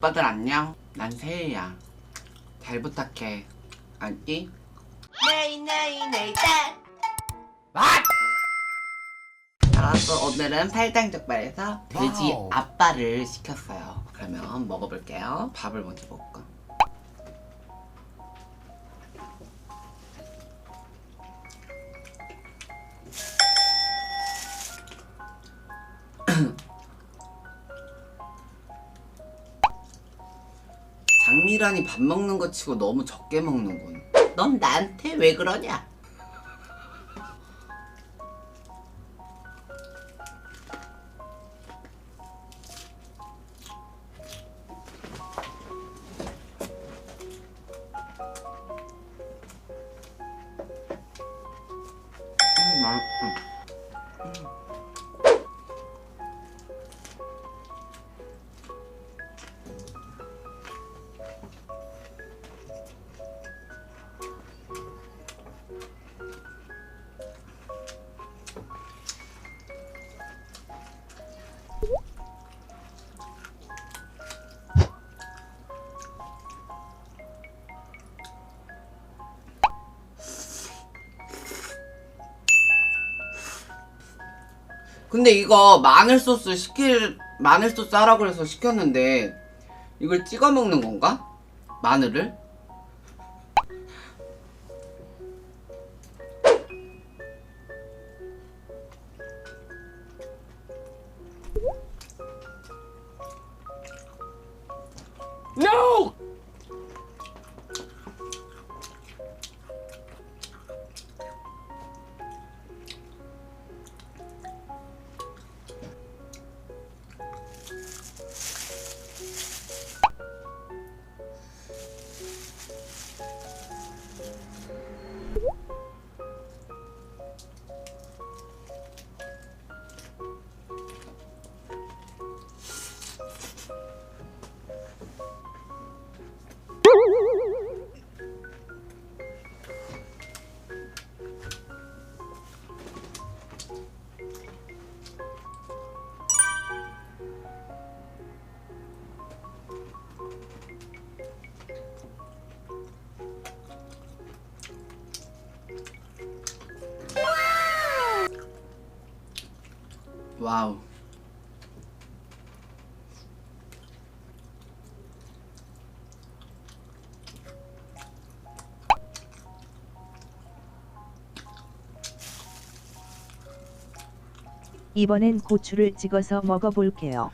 오빠들 안녕. 난 세희야. 잘 부탁해. 알지? 네이 네이 네이 땡 알았어. 오늘은 팔당 족발에서 돼지 와우. 앞발을 시켰어요. 그러면 먹어볼게요. 밥을 먼저 먹을까? 장미란이 밥 먹는 거 치고 너무 적게 먹는군. 넌 나한테 왜 그러냐? 음, 맛있어. 근데 이거 마늘 소스 시킬 마늘 소스 하라고 해서 시켰는데 이걸 찍어 먹는 건가? 마늘을? No! 와우. 이번엔 고추를 찍어서 먹어볼게요.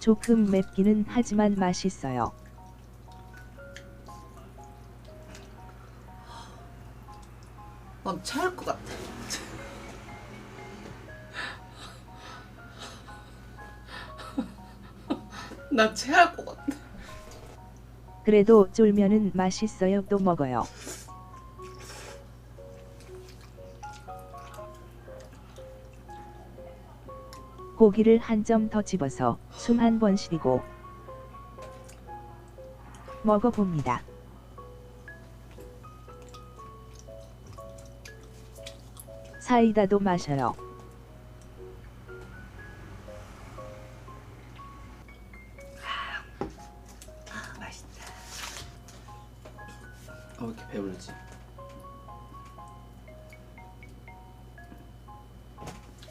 조금 맵기는 하지만 맛있어요. 난 체할 것 같아. 나 체할 것 같아. 그래도 쫄면은 맛있어요. 또 먹어요. 고기를 한 점 더 집어서 숨 한 번 쉬고 먹어봅니다. 사이다도 마셔요. 아, 맛있다. 어, 왜 이렇게 배부르지?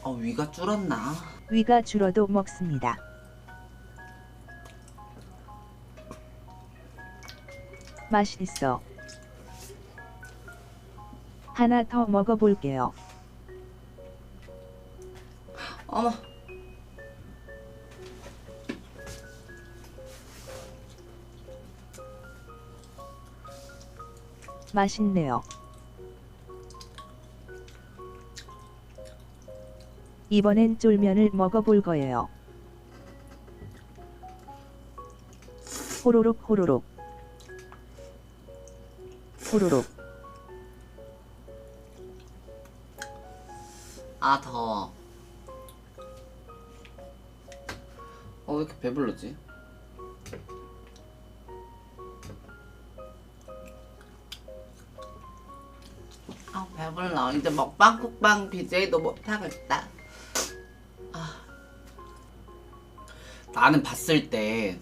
어, 위가 줄었나? 위가 줄어도 먹습니다. 맛있어. 하나 더 먹어볼게요. 어머. 맛있네요. 이번엔 쫄면을 먹어볼 거예요. 호로록 호로록 호로록 아, 더워. 어, 왜 이렇게 배불르지? 아, 배불러. 이제 먹방 쿡방 BJ도 못하겠다. 아, 나는 봤을 때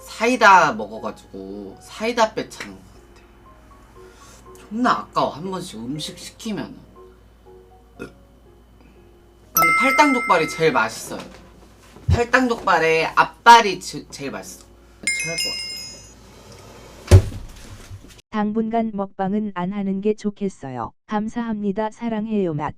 사이다 먹어가지고 사이다 빼차는 것 같아. 존나 아까워 한 번씩 음식 시키면. 근데 팔당 족발이 제일 맛있어요. 팔당 족발의 앞발이 지- 제일 맛있어. 같아. 당분간 먹방은 안 하는 게 좋겠어요. 감사합니다. 사랑해요 맛.